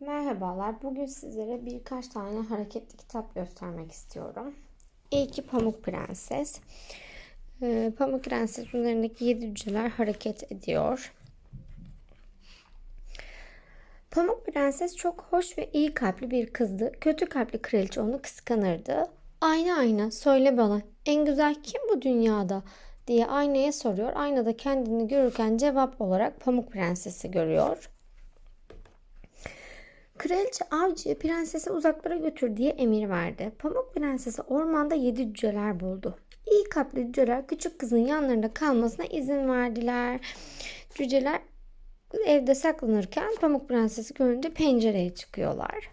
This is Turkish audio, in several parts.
Merhabalar. Bugün sizlere birkaç tane hareketli kitap göstermek istiyorum. İlki Pamuk Prenses. Ee, Pamuk Prenses üzerindeki yedi cüceler hareket ediyor. Pamuk Prenses çok hoş ve iyi kalpli bir kızdı. Kötü kalpli kraliçe onu kıskanırdı. Ayna ayna söyle bana en güzel kim bu dünyada diye aynaya soruyor. Aynada kendini görürken cevap olarak Pamuk Prenses'i görüyor. Kraliçe avcıya prensesi uzaklara götür diye emir verdi. Pamuk prensesi ormanda yedi cüceler buldu. İyi kalpli cüceler küçük kızın yanlarında kalmasına izin verdiler. Cüceler evde saklanırken Pamuk prensesi görünce pencereye çıkıyorlar.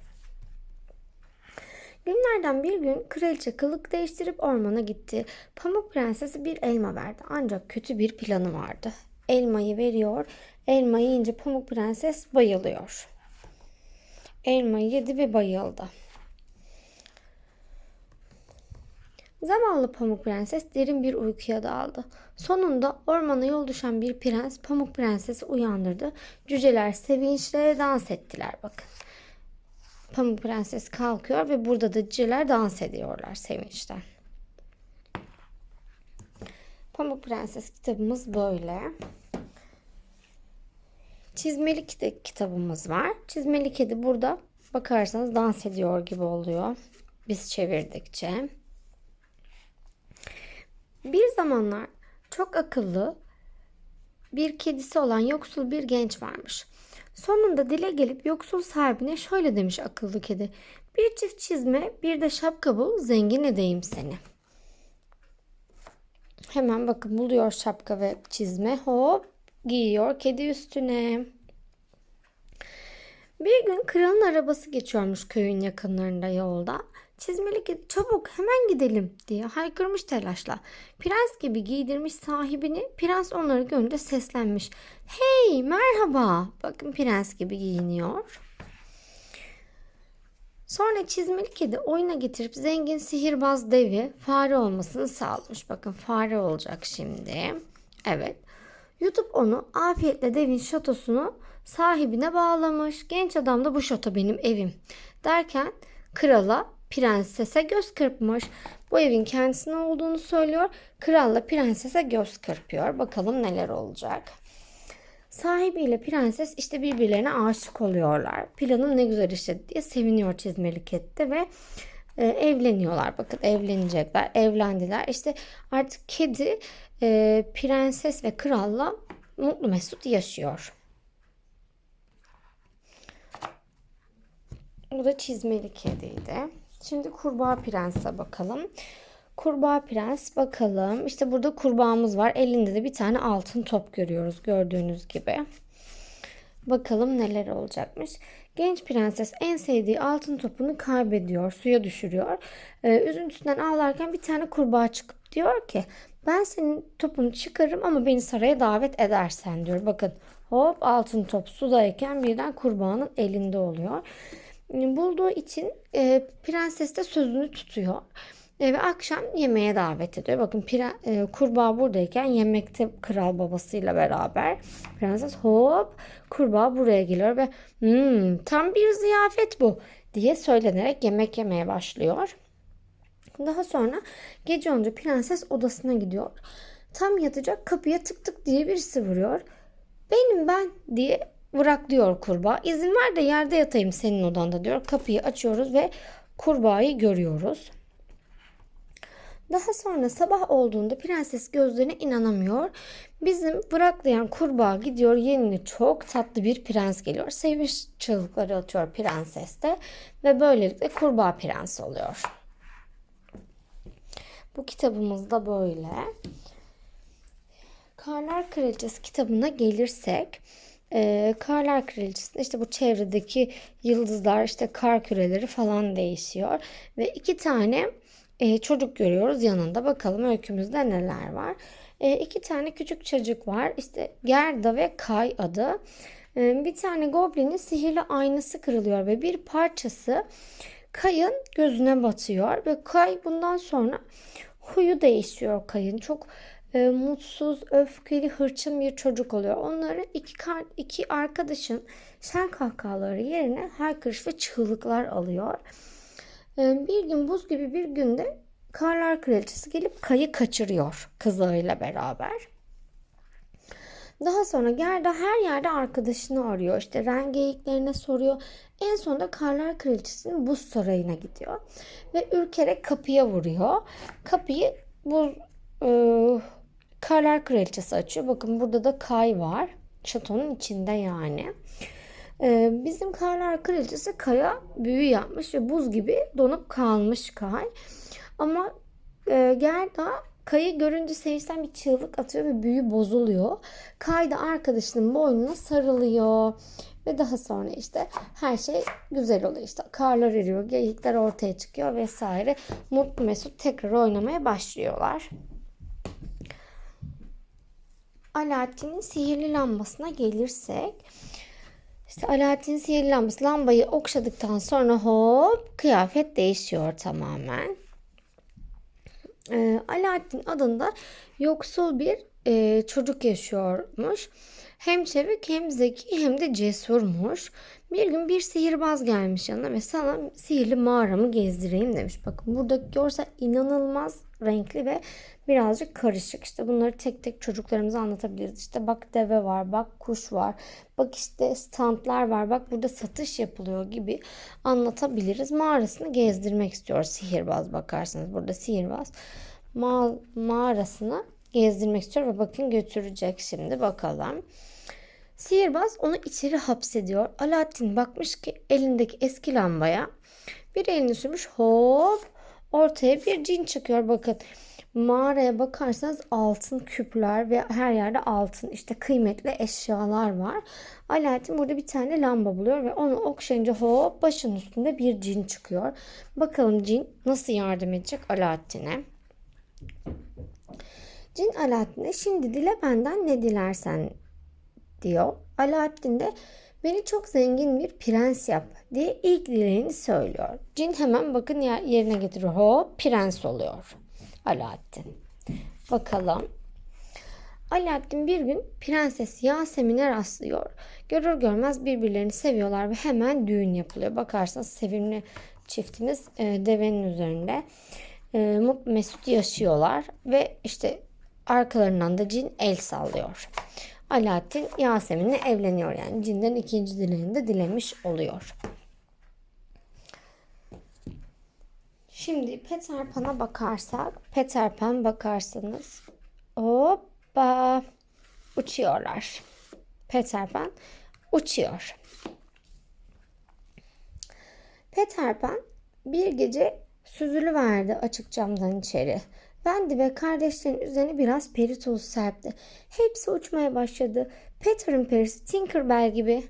Günlerden bir gün kraliçe kılık değiştirip ormana gitti. Pamuk prensesi bir elma verdi ancak kötü bir planı vardı. Elmayı veriyor, elma yiyince Pamuk prenses bayılıyor. Elmayı yedi ve bayıldı. Zavallı Pamuk Prenses derin bir uykuya daldı. Sonunda ormana yol düşen bir prens Pamuk Prenses'i uyandırdı. Cüceler sevinçle dans ettiler bakın. Pamuk Prenses kalkıyor ve burada da cüceler dans ediyorlar sevinçten. Pamuk Prenses kitabımız böyle. Çizmeli kedi kitabımız var. Çizmeli kedi burada bakarsanız dans ediyor gibi oluyor. Biz çevirdikçe. Bir zamanlar çok akıllı bir kedisi olan yoksul bir genç varmış. Sonunda dile gelip yoksul sahibine şöyle demiş akıllı kedi. Bir çift çizme bir de şapka bul zengin edeyim seni. Hemen bakın buluyor şapka ve çizme hop giyiyor kedi üstüne. Bir gün kralın arabası geçiyormuş köyün yakınlarında yolda. Çizmeli kedi çabuk hemen gidelim diye haykırmış telaşla. Prens gibi giydirmiş sahibini. Prens onları görünce seslenmiş. Hey merhaba. Bakın prens gibi giyiniyor. Sonra çizmeli kedi oyuna getirip zengin sihirbaz devi fare olmasını sağlamış. Bakın fare olacak şimdi. Evet. YouTube onu afiyetle devin şatosunu sahibine bağlamış. Genç adam da bu şato benim evim derken krala prensese göz kırpmış. Bu evin kendisine olduğunu söylüyor. Kralla prensese göz kırpıyor. Bakalım neler olacak. Sahibiyle prenses işte birbirlerine aşık oluyorlar. Planım ne güzel işledi diye seviniyor çizmeli kedi ve e, evleniyorlar. Bakın evlenecekler. Evlendiler. İşte artık kedi e, prenses ve kralla mutlu mesut yaşıyor. Bu da çizmeli kediydi. Şimdi kurbağa prense bakalım. Kurbağa prens bakalım. İşte burada kurbağamız var. Elinde de bir tane altın top görüyoruz gördüğünüz gibi. Bakalım neler olacakmış. Genç prenses en sevdiği altın topunu kaybediyor, suya düşürüyor. Ee, üzüntüsünden ağlarken bir tane kurbağa çıkıp diyor ki ben senin topunu çıkarırım ama beni saraya davet edersen diyor. Bakın hop altın top sudayken birden kurbağanın elinde oluyor. Bulduğu için e, prenses de sözünü tutuyor. E, ve akşam yemeğe davet ediyor. Bakın pre, e, kurbağa buradayken yemekte kral babasıyla beraber prenses hop kurbağa buraya geliyor ve hmm, tam bir ziyafet bu diye söylenerek yemek yemeye başlıyor. Daha sonra gece olunca prenses odasına gidiyor. Tam yatacak kapıya tık tık diye birisi vuruyor. Benim ben diye diyor kurbağa. İzin ver de yerde yatayım senin odanda diyor. Kapıyı açıyoruz ve kurbağayı görüyoruz. Daha sonra sabah olduğunda prenses gözlerine inanamıyor. Bizim bıraklayan kurbağa gidiyor yeni çok tatlı bir prens geliyor. Sevinç çığlıkları atıyor prenses de ve böylelikle kurbağa prens oluyor. Bu kitabımız da böyle. Karlar Kraliçesi kitabına gelirsek e, Karlar Kraliçesi'nde işte bu çevredeki yıldızlar işte kar küreleri falan değişiyor. Ve iki tane e, çocuk görüyoruz yanında. Bakalım öykümüzde neler var. E, iki tane küçük çocuk var. İşte Gerda ve Kay adı. E, bir tane goblinin sihirli aynası kırılıyor ve bir parçası Kay'ın gözüne batıyor ve Kay bundan sonra huyu değişiyor Kay'ın. Çok e, mutsuz, öfkeli, hırçın bir çocuk oluyor. Onları iki, kar- iki arkadaşın şen kahkahaları yerine haykırış ve çığlıklar alıyor. E, bir gün buz gibi bir günde Karlar Kraliçesi gelip Kay'ı kaçırıyor kızlarıyla beraber. Daha sonra Gerda her yerde arkadaşını arıyor. İşte rengeyiklerine soruyor. En sonunda Karlar Kraliçesi'nin buz sarayına gidiyor. Ve ürkerek kapıya vuruyor. Kapıyı bu e, Karlar Kraliçesi açıyor. Bakın burada da Kay var. Şatonun içinde yani. E, bizim Karlar Kraliçesi Kay'a büyü yapmış ve buz gibi donup kalmış Kay. Ama e, Gerda Kay'ı görünce sevinçten bir çığlık atıyor ve büyü bozuluyor. Kay da arkadaşının boynuna sarılıyor. Ve daha sonra işte her şey güzel oluyor. İşte karlar eriyor, geyikler ortaya çıkıyor vesaire. Mutlu Mesut tekrar oynamaya başlıyorlar. Alaaddin'in sihirli lambasına gelirsek işte Alaaddin'in sihirli lambası lambayı okşadıktan sonra hop kıyafet değişiyor tamamen. Ee, Alaaddin adında yoksul bir e, çocuk yaşıyormuş. Hem çevik hem zeki hem de cesurmuş. Bir gün bir sihirbaz gelmiş yanına ve sana sihirli mağaramı gezdireyim demiş. Bakın buradaki görsel inanılmaz renkli ve birazcık karışık. İşte bunları tek tek çocuklarımıza anlatabiliriz. İşte bak deve var, bak kuş var, bak işte standlar var, bak burada satış yapılıyor gibi anlatabiliriz. Mağarasını gezdirmek istiyor sihirbaz bakarsanız. Burada sihirbaz ma mağarasını gezdirmek istiyor ve bakın götürecek şimdi bakalım. Sihirbaz onu içeri hapsediyor. Alaaddin bakmış ki elindeki eski lambaya bir elini sürmüş hop ortaya bir cin çıkıyor bakın. Mağaraya bakarsanız altın küpler ve her yerde altın işte kıymetli eşyalar var. Alaaddin burada bir tane lamba buluyor ve onu okşayınca hop başın üstünde bir cin çıkıyor. Bakalım cin nasıl yardım edecek Alaaddin'e. Cin Alaaddin'e şimdi dile benden ne dilersen diyor. Alaaddin de beni çok zengin bir prens yap diye ilk dileğini söylüyor. Cin hemen bakın yerine getiriyor. Hop prens oluyor Alaaddin. Bakalım. Alaaddin bir gün Prenses Yasemin'e rastlıyor. Görür görmez birbirlerini seviyorlar ve hemen düğün yapılıyor. Bakarsanız sevimli çiftimiz e, devenin üzerinde e, mutlu mesut yaşıyorlar ve işte arkalarından da cin el sallıyor. Alaaddin Yasemin'le evleniyor yani cinden ikinci dileğini de dilemiş oluyor. Şimdi Peter Pan'a bakarsak, Peter Pan bakarsanız hoppa uçuyorlar. Peter Pan uçuyor. Peter Pan bir gece süzülüverdi açık camdan içeri. Wendy ve kardeşlerin üzerine biraz peri tozu serpti. Hepsi uçmaya başladı. Peter'ın perisi Tinkerbell gibi.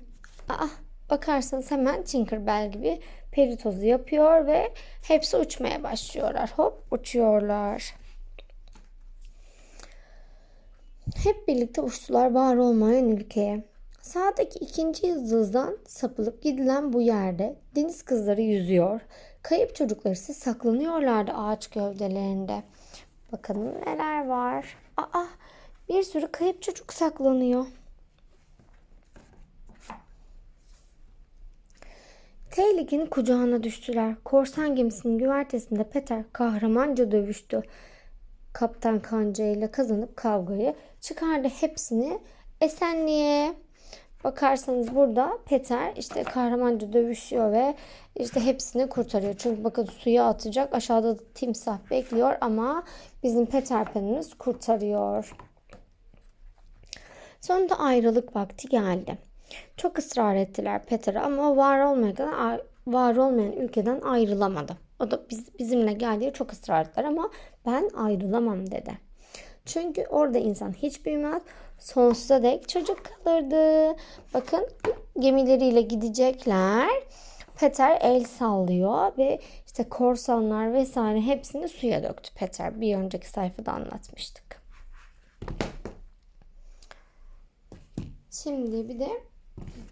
Aa, bakarsanız hemen Tinkerbell gibi peri tozu yapıyor ve hepsi uçmaya başlıyorlar. Hop uçuyorlar. Hep birlikte uçtular var olmayan ülkeye. Sağdaki ikinci yıldızdan sapılıp gidilen bu yerde deniz kızları yüzüyor. Kayıp çocuklar ise saklanıyorlardı ağaç gövdelerinde. Bakalım neler var. Aa, bir sürü kayıp çocuk saklanıyor. Tehlikenin kucağına düştüler. Korsan gemisinin güvertesinde Peter kahramanca dövüştü. Kaptan Kanca ile kazanıp kavgayı çıkardı hepsini esenliğe. Bakarsanız burada Peter işte kahramanca dövüşüyor ve işte hepsini kurtarıyor. Çünkü bakın suya atacak. Aşağıda da timsah bekliyor ama bizim Peter Pan'ımız kurtarıyor. Sonunda ayrılık vakti geldi. Çok ısrar ettiler Peter'a ama var olmayan, var olmayan ülkeden ayrılamadı. O da biz, bizimle geldiği çok ısrar ettiler ama ben ayrılamam dedi. Çünkü orada insan hiç büyümez. Sonsuza dek çocuk kalırdı. Bakın gemileriyle gidecekler. Peter el sallıyor ve işte korsanlar vesaire hepsini suya döktü Peter. Bir önceki sayfada anlatmıştık. Şimdi bir de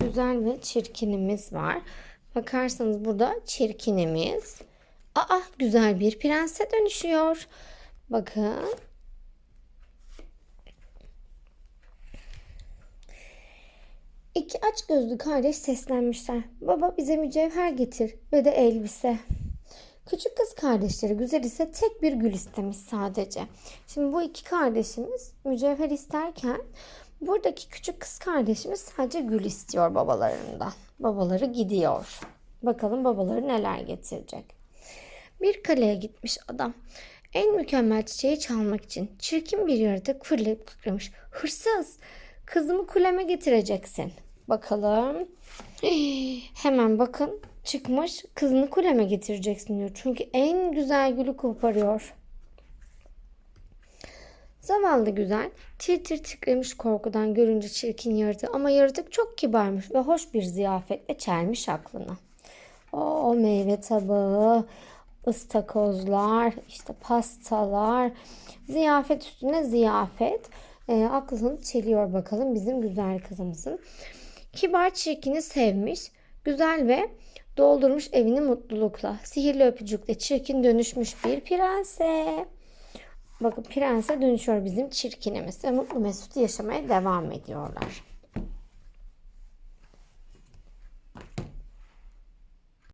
güzel ve çirkinimiz var. Bakarsanız burada çirkinimiz. Aa güzel bir prense dönüşüyor. Bakın İki aç gözlü kardeş seslenmişler. Baba bize mücevher getir ve de elbise. Küçük kız kardeşleri güzel ise tek bir gül istemiş sadece. Şimdi bu iki kardeşimiz mücevher isterken buradaki küçük kız kardeşimiz sadece gül istiyor babalarından. Babaları gidiyor. Bakalım babaları neler getirecek. Bir kaleye gitmiş adam. En mükemmel çiçeği çalmak için çirkin bir yaratık fırlayıp kıkramış. Hırsız! Kızımı kuleme getireceksin. Bakalım. Hemen bakın çıkmış. Kızını kuleme getireceksin diyor. Çünkü en güzel gülü koparıyor. Zavallı güzel tir tir titremiş korkudan görünce çirkin yaratığı ama yaratık çok kibarmış ve hoş bir ziyafetle çelmiş aklına. O meyve tabağı, ıstakozlar, işte pastalar, ziyafet üstüne ziyafet. E, aklını çeliyor bakalım bizim güzel kızımızın. Kibar çirkini sevmiş, güzel ve doldurmuş evini mutlulukla. Sihirli öpücükle çirkin dönüşmüş bir prense. Bakın prense dönüşüyor bizim çirkinimiz ve mutlu mesut yaşamaya devam ediyorlar.